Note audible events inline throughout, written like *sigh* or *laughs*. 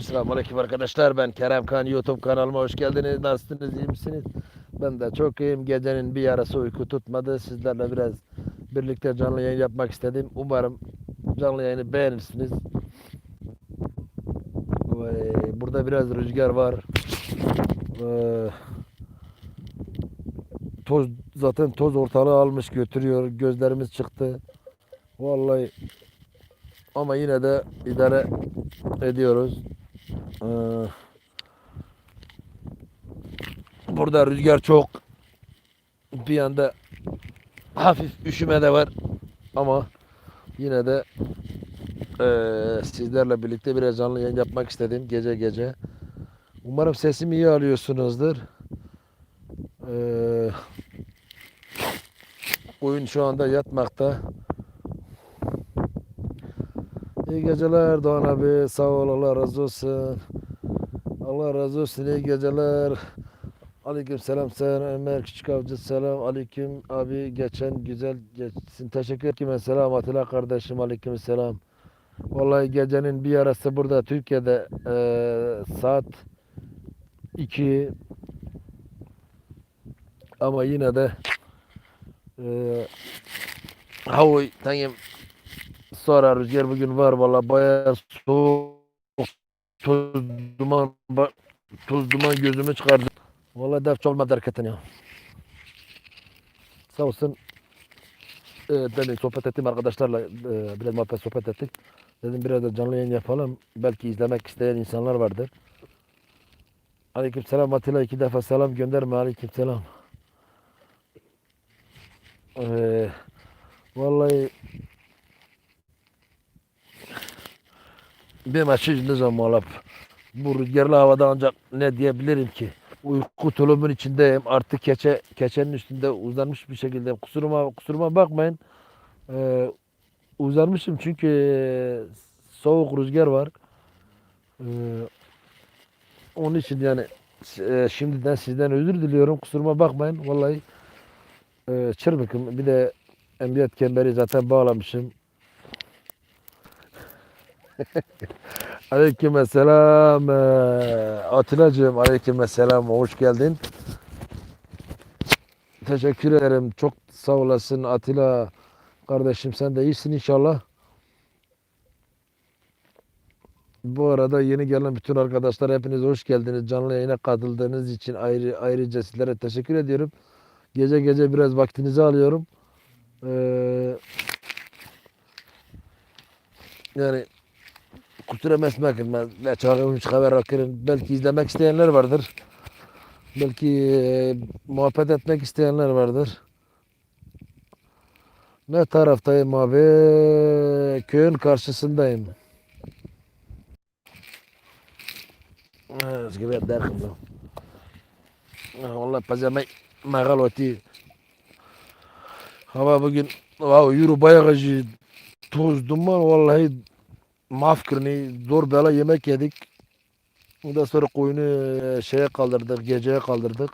Selamünaleyküm arkadaşlar. Ben Kerem Kan YouTube kanalıma hoş geldiniz. Nasılsınız? iyi misiniz? Ben de çok iyiyim. Gecenin bir yarısı uyku tutmadı. Sizlerle biraz birlikte canlı yayın yapmak istedim. Umarım canlı yayını beğenirsiniz. Burada biraz rüzgar var. Toz zaten toz ortalığı almış götürüyor. Gözlerimiz çıktı. Vallahi ama yine de idare ediyoruz. Ee, burada rüzgar çok. Bir yanda hafif üşüme de var. Ama yine de eee, sizlerle birlikte biraz canlı yayın yapmak istedim gece gece. Umarım sesimi iyi alıyorsunuzdur. Eee oyun şu anda yatmakta. İyi geceler Doğan abi. Sağ ol Allah razı olsun. Allah razı olsun. İyi geceler. Aleyküm selam sen Ömer Küçük Avcı selam aleyküm abi geçen güzel geçsin teşekkür ederim selam Atilla kardeşim aleyküm selam vallahi gecenin bir yarısı burada Türkiye'de eee, saat 2 ama yine de eee hava tangim sonra rüzgar bugün var valla bayağı soğuk toz duman toz duman gözümü çıkardı Vallahi def olmadı hareketin ya. Sağ olsun. E, demin sohbet ettim arkadaşlarla e, biraz muhabbet sohbet ettik. Dedim biraz da canlı yayın yapalım. Belki izlemek isteyen insanlar vardır. Aleyküm selam Atilla iki defa selam gönderme aleyküm selam. Ee, vallahi bir maçı ne zaman muhalaf. Bu rüzgarlı havada ancak ne diyebilirim ki? Uyku tulumun içindeyim. Artık keçe keçenin üstünde uzanmış bir şekilde. Kusuruma kusuruma bakmayın. Ee, uzanmışım çünkü soğuk rüzgar var. Ee, onun için yani e, şimdiden sizden özür diliyorum. Kusuruma bakmayın. Vallahi e, çırpıkım. Bir de emniyet kemberi zaten bağlamışım. *laughs* Aleykümselam eee, Atilla'cığım aleykümselam hoş geldin. Teşekkür ederim. Çok sağ olasın Atilla kardeşim sen de iyisin inşallah. Bu arada yeni gelen bütün arkadaşlar hepiniz hoş geldiniz. Canlı yayına katıldığınız için ayrı ayrıca sizlere teşekkür ediyorum. Gece gece biraz vaktinizi alıyorum. Eee, yani kusura mesmekin ben ne çağırmış haber akırın. Belki izlemek isteyenler vardır. Belki e, muhabbet etmek isteyenler vardır. Ne taraftayım abi? Köyün karşısındayım. Ez gibi derkim. Vallahi pazarma magal oti. Hava bugün wow, yürü bayağı. Toz duman vallahi mafkırını zor bela yemek yedik. Ondan sonra koyunu e, şeye kaldırdık, geceye kaldırdık.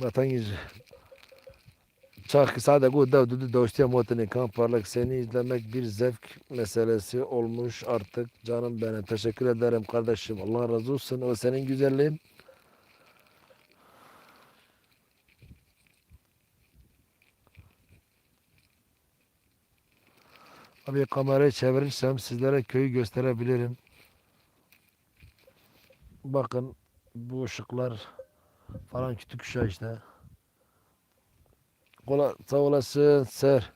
Vatan yüzü. Çak sade go da dudu doştiya motini kamparlık seni izlemek bir zevk meselesi olmuş artık canım benim. Teşekkür ederim kardeşim. Allah razı olsun. O senin güzelliğin. Abi kamerayı çevirirsem sizlere köyü gösterebilirim. Bakın bu ışıklar falan küçük kuşa işte. Kola, sağ olasın Ser.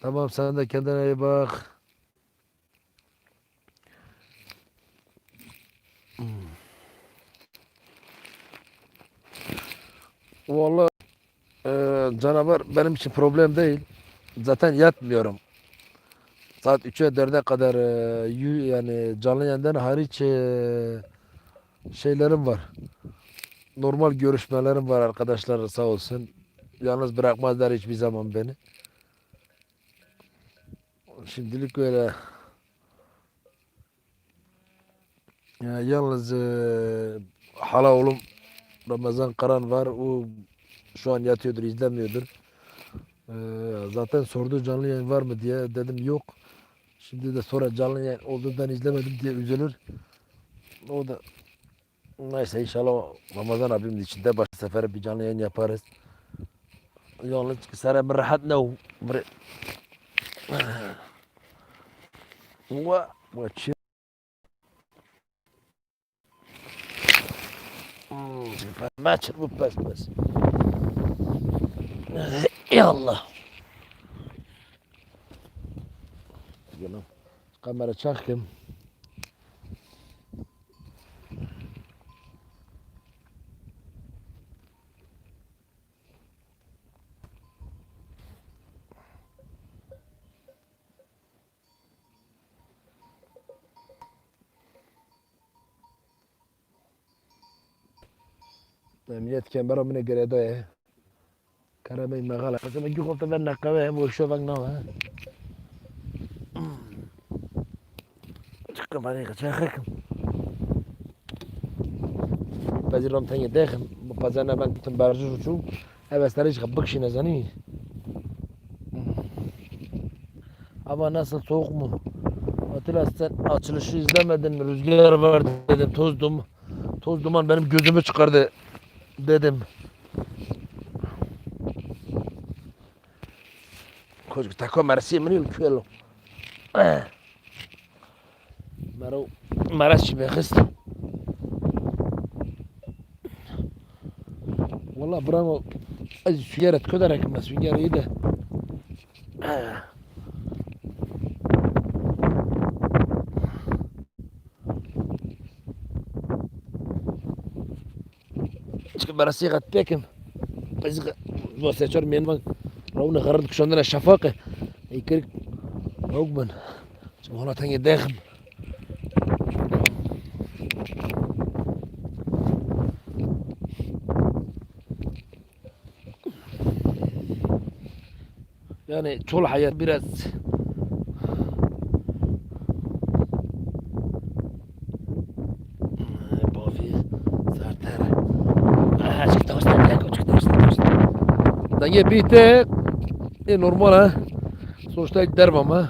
Tamam sen de kendine iyi bak. Vallahi eee, canavar benim için problem değil. Zaten yatmıyorum. Saat 3'e 4'e kadar e, yani canlı yayından hariç e, şeylerim var. Normal görüşmelerim var arkadaşlar sağ olsun. Yalnız bırakmazlar hiçbir zaman beni. Şimdilik öyle. Ya, yalnız e, hala oğlum Ramazan Karan var. O şu an yatıyordur, izlemiyordur. E, zaten sordu canlı yayın var mı diye dedim yok. Şimdi de sonra canlı yayın olduğundan izlemedim diye üzülür. O da neyse inşallah Ramazan abimin içinde baş sefere bir canlı yayın yaparız. Yalnız kısara bir rahat ne bir ve ve çi Maç bu pes pes. Ya Allah. Canım. Kamera çakayım. Emniyet kemera mine geredo ya. Karame magala. Pasa me yuko ta ben nakawe bana kaçakım. Bazirom tanya dakhim. Bu pazana ben kutum barjur uçum. Hevesleri çıkıp bıkşine zani. Ama nasıl soğuk mu? Atilla sen açılışı izlemedin mi? Rüzgar var dedim. Toz duman. Toz duman benim gözümü çıkardı dedim. Koş bir takım mersi mi yok kelo. Maro maras şibe khist. Valla bravo. Az sügeret köderek ama süger iyi de. Çıkıp mersi gat pekim. Biz واسه چهار میان من رون غرد کشاندن شفاقه ای کرد روگ من چون Yani çol hayat biraz Bafi Sartara Ah, çıktı usta, çıktı usta, usta. Dange bitti. E normal ha. Sonuçta ilk derbam ha.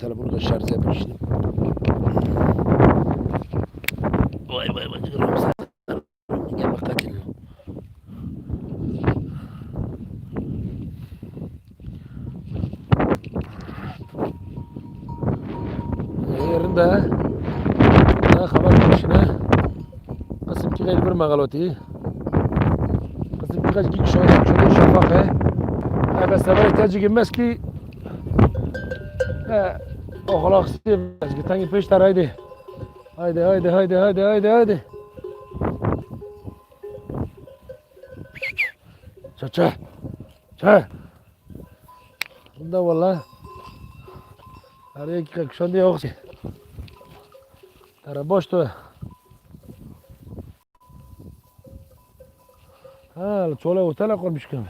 Telefonu da şarj yapmıştım. Vay vay vay. Çıkıyorum sen. Gel bak katil. Yerinde ha. Ha haber konuşuna. Magaloti. Kızım birkaç gik şöyle şöyle şafak he. Ben sefer ihtiyacı girmez ki. He. Oğlak sevmez ki. Tangi peşler haydi. Haydi haydi haydi haydi haydi haydi. Ça ça. Ça. Bunda valla. Araya ki şu anda yok. Ha, çola otela koymuş ki.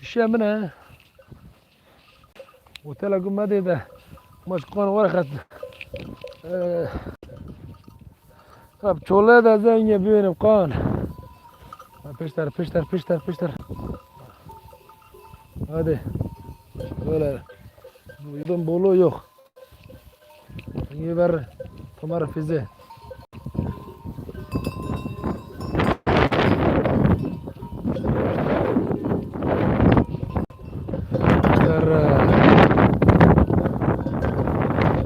İşe mi ne? Otela gümedi de. Maç konu var kat. Kap çola da zenge benim kan. Peşter peşter peşter peşter. Hadi. Böyle. Yudum bolu yok. İyi ver. Tomar fizi. Tara.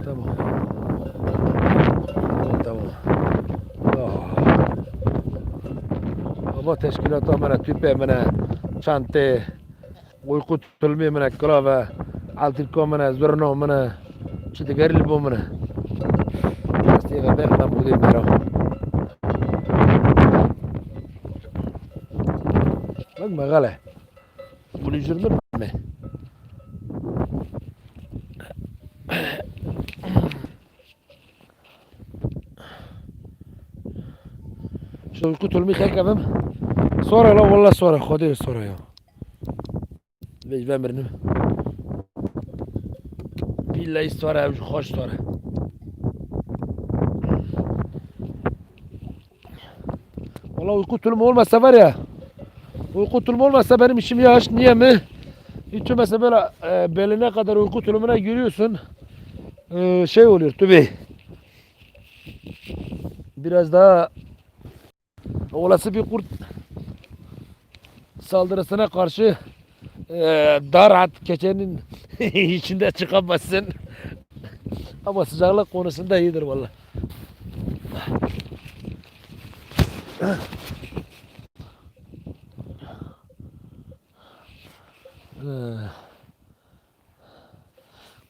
Tamam. Tamam. Ah. Baba teşkilatı bana tüpe bana çante uyku tutulmuyor bana klava altın bana zurno bana çiti geril bu bana Astiga ben ben bu değil mero Bak magale Bunu jürmür mü? Şu uyku tulmi kekabım. Sonra la valla sonra. Hadi sonra ya. Ben birini. Billahi sonra hoş sonra. Valla uyku tulumu olmasa var ya. Uyku tulumu olmasa benim işim yaş. Niye mi? Hiç mesela böyle e, beline kadar uyku tulumuna giriyorsun. E, şey oluyor tabi. Biraz daha olası bir kurt saldırısına karşı e, rahat keçenin *laughs* içinde çıkamazsın. Ama sıcaklık konusunda iyidir valla.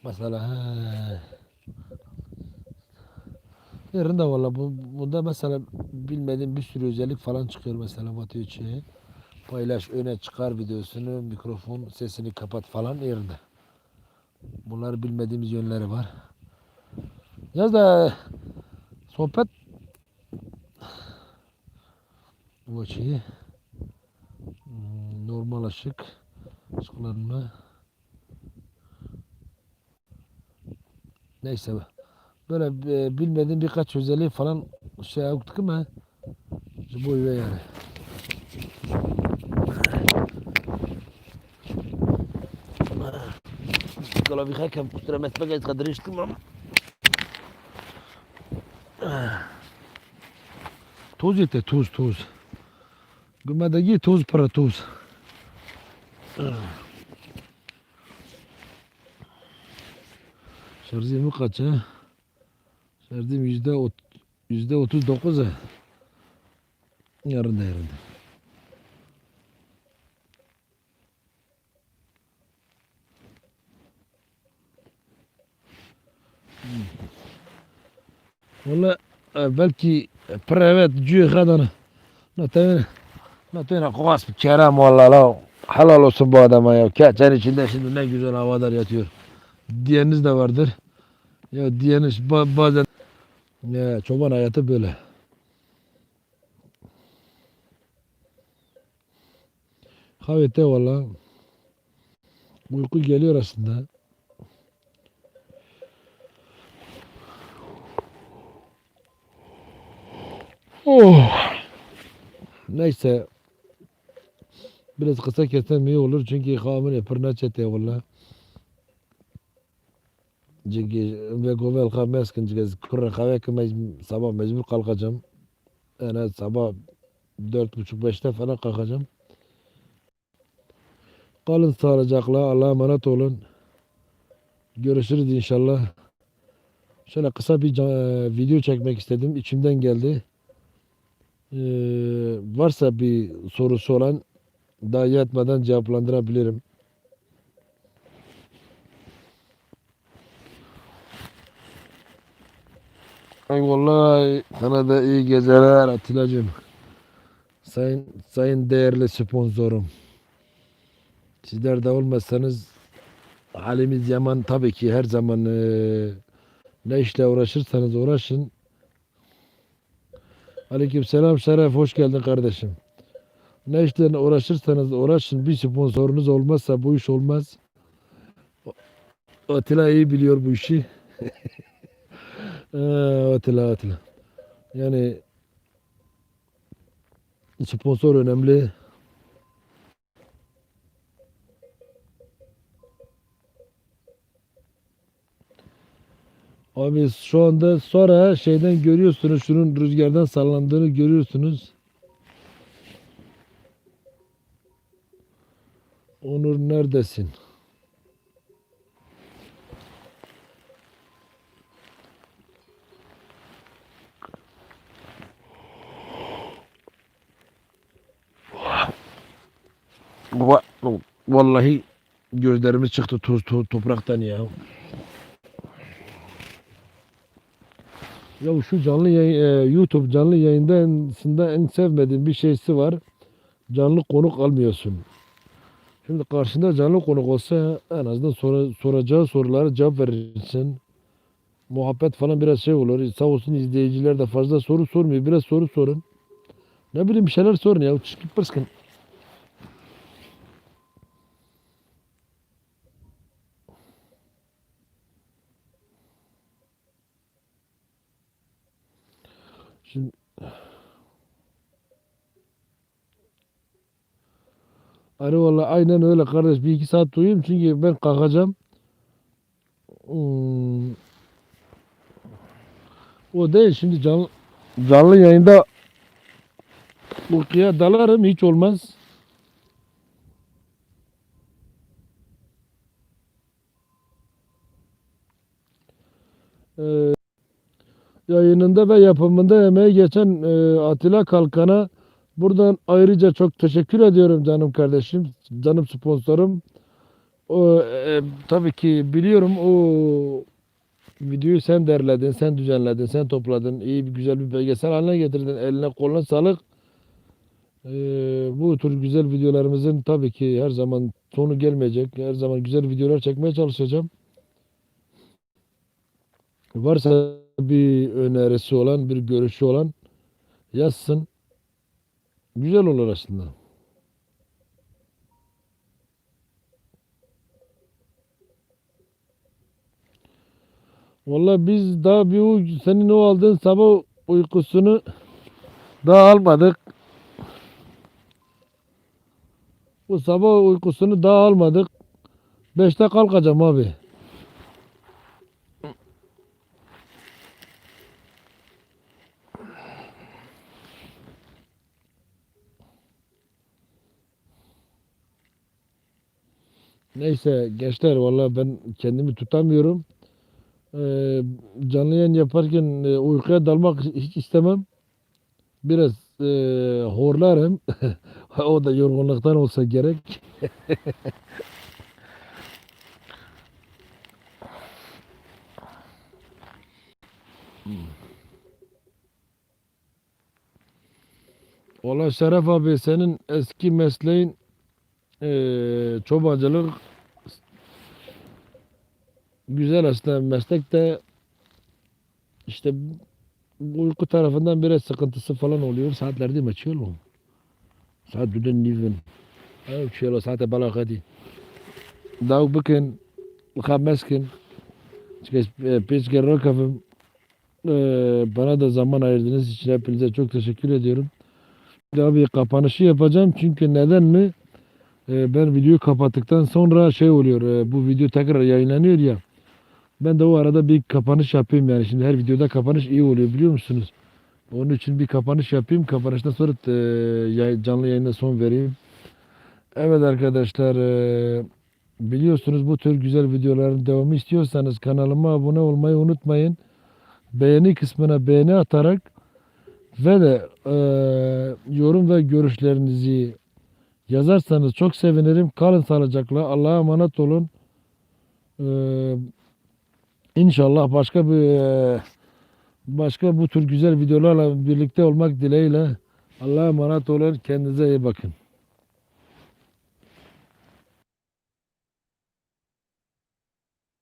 Mesela. Yerinde valla bu, bunda mesela bilmediğim bir sürü özellik falan çıkıyor mesela batıyor içi. Paylaş öne çıkar videosunu, mikrofon sesini kapat falan yerinde. Bunlar bilmediğimiz yönleri var. Yaz da sohbet bu açıyı hmm, normal ışık ışıklarını neyse böyle e, bilmediğim birkaç özelliği falan şey yaptık ama bu boyu yani. Kalau vi kan putra mest bagaj kadrish tamam. Toz yeter toz toz. Gümedeki toz para toz. Şarjım kaç ha? Şarjım yüzde otuz dokuz ha. Yarın da yarın da. Belki prevet cüye kadar. Notayına Notayına kovas bir kerem valla la. Halal olsun bu adama ya. Keçen içinde şimdi ne güzel havadar yatıyor. Diyeniniz de vardır. Ya diyeniz ba- bazen ya, Çoban hayatı böyle. Havete valla Uyku geliyor aslında Oh. Neyse. Biraz kısa kessem iyi olur çünkü kamil pırna çete valla. Çünkü ve govel kames kinci kurra kahve sabah mecbur kalkacağım. Yani sabah dört buçuk beşte falan kalkacağım. Kalın sağlıcakla Allah'a emanet olun. Görüşürüz inşallah. Şöyle kısa bir ca- video çekmek istedim. İçimden geldi. Ee, varsa bir sorusu olan daha yatmadan cevaplandırabilirim. Ay vallahi sana da iyi geceler Atilla'cığım. Sayın, sayın değerli sponsorum. Sizler de olmazsanız halimiz yaman tabii ki her zaman eee, ne işle uğraşırsanız uğraşın. Aleyküm selam Şeref hoş geldin kardeşim. Ne işlerle uğraşırsanız uğraşın bir sponsorunuz olmazsa bu iş olmaz. Atilla iyi biliyor bu işi. *laughs* Ee, Atilla Atilla. Yani sponsor önemli. Abi şu anda sonra şeyden görüyorsunuz şunun rüzgardan sallandığını görüyorsunuz. Onur neredesin? Va- Vallahi gözlerimiz çıktı toz, toz topraktan ya. Ya şu canlı yayın, e, YouTube canlı yayında en sevmediğim bir şeysi var. Canlı konuk almıyorsun. Şimdi karşında canlı konuk olsa en azından sora- soracağı sorulara cevap verirsin. Muhabbet falan biraz şey olur. Sağ olsun izleyiciler de fazla soru sormuyor. Biraz soru sorun. Ne bileyim bir şeyler sorun ya. Çıkıp pıskın. Şimdi Hani valla aynen öyle kardeş. Bir iki saat uyuyayım çünkü ben kalkacağım. Hmm. O değil şimdi canlı, canlı yayında uykuya dalarım hiç olmaz. Ee, yayınında ve yapımında emeği geçen e, Atilla Kalkan'a buradan ayrıca çok teşekkür ediyorum canım kardeşim, canım sponsorum. O, e, tabii ki biliyorum o videoyu sen derledin, sen düzenledin, sen topladın, iyi bir güzel bir belgesel haline getirdin. Eline koluna sağlık. Ee, bu tür güzel videolarımızın tabii ki her zaman sonu gelmeyecek. Her zaman güzel videolar çekmeye çalışacağım. Varsa bir önerisi olan, bir görüşü olan yazsın. Güzel olur aslında. Vallahi biz daha bir uy- senin o aldığın sabah uykusunu daha almadık. Bu sabah uykusunu daha almadık. Beşte kalkacağım abi. Neyse gençler vallahi ben kendimi tutamıyorum. Ee, canlı yayın yaparken e, uykuya dalmak hiç istemem. Biraz e, horlarım. *laughs* O da yorgunluktan olsa gerek. *laughs* Valla Şeref abi senin eski mesleğin e, çobancılık güzel aslında meslek de işte uyku tarafından biraz sıkıntısı falan oluyor. Saatler değil mi? Açıyor mu? Saat düden niven. Evet, şöyle saate bala hadi. Daha bugün kameskin. Çünkü pes gerro kafım. Bana da zaman ayırdığınız için hepinize çok teşekkür ediyorum. Bir kapanışı yapacağım çünkü neden mi? Ee, ben videoyu kapattıktan sonra şey oluyor. e, bu video tekrar yayınlanıyor ya. Ben de o arada bir kapanış yapayım yani. Şimdi her videoda kapanış iyi oluyor biliyor musunuz? Onun için bir kapanış yapayım. Kapanıştan sonra e, canlı yayına son vereyim. Evet arkadaşlar e, biliyorsunuz bu tür güzel videoların devamı istiyorsanız kanalıma abone olmayı unutmayın. Beğeni kısmına beğeni atarak ve de e, yorum ve görüşlerinizi yazarsanız çok sevinirim. Kalın sağlıcakla. Allah'a emanet olun. Ee, inşallah başka bir e, başka bu tür güzel videolarla birlikte olmak dileğiyle. Allah'a emanet olun. Kendinize iyi bakın.